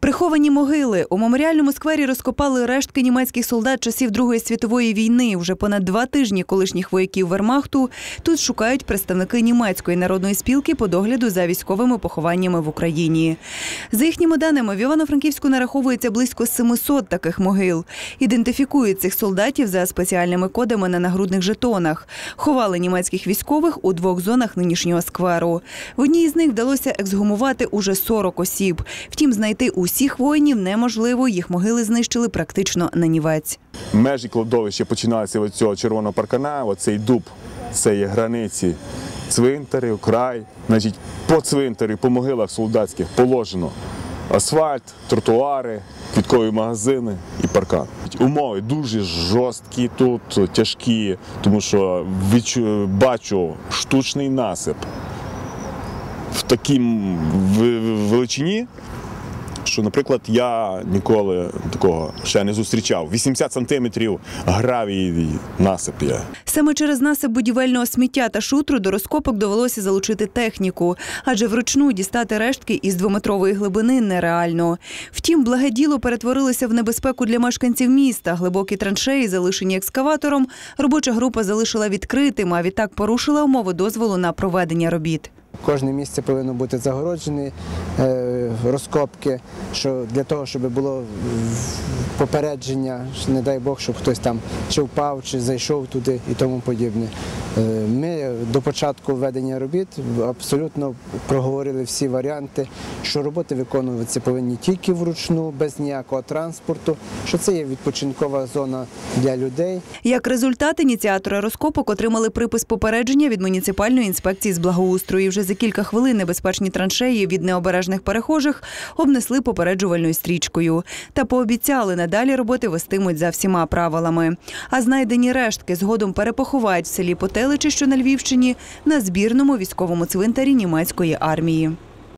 Приховані могили у меморіальному сквері розкопали рештки німецьких солдат часів Другої світової війни. Вже понад два тижні колишніх вояків Вермахту тут шукають представники німецької народної спілки по догляду за військовими похованнями в Україні. За їхніми даними, в Івано-Франківську нараховується близько 700 таких могил. Ідентифікують цих солдатів за спеціальними кодами на нагрудних жетонах. Ховали німецьких військових у двох зонах нинішнього скверу. В одній із них вдалося ексгумувати уже 40 осіб. Втім, знайти усіх воїнів неможливо. Їх могили знищили практично на нівець. Межі кладовища починаються від цього червоного паркана, оцей дуб, це є границі цвинтарів, край. Значить, по цвинтарі, по могилах солдатських положено асфальт, тротуари, квіткові магазини і паркан. Умови дуже жорсткі тут, тяжкі, тому що відчу- бачу штучний насип в такій величині, що, наприклад, я ніколи такого ще не зустрічав. 80 сантиметрів гравій насип є. Саме через насип будівельного сміття та шутру до розкопок довелося залучити техніку, адже вручну дістати рештки із двометрової глибини нереально. Втім, благе діло перетворилося в небезпеку для мешканців міста. Глибокі траншеї, залишені екскаватором, робоча група залишила відкритим, а відтак порушила умови дозволу на проведення робіт. Кожне місце повинно бути загороджене, е, розкопки, що для того, щоб було попередження, не дай Бог, щоб хтось там чи впав, чи зайшов туди і тому подібне. Е, Ми до початку введення робіт абсолютно проговорили всі варіанти, що роботи виконуватися повинні тільки вручну, без ніякого транспорту, що це є відпочинкова зона для людей. Як результат, ініціатори розкопок отримали припис попередження від муніципальної інспекції з благоустрою. Вже за кілька хвилин небезпечні траншеї від необережних перехожих обнесли попереджувальною стрічкою та пообіцяли надалі роботи вестимуть за всіма правилами. А знайдені рештки згодом перепоховають в селі Потеличі, що на Львівщині, на збірному військовому цвинтарі німецької армії.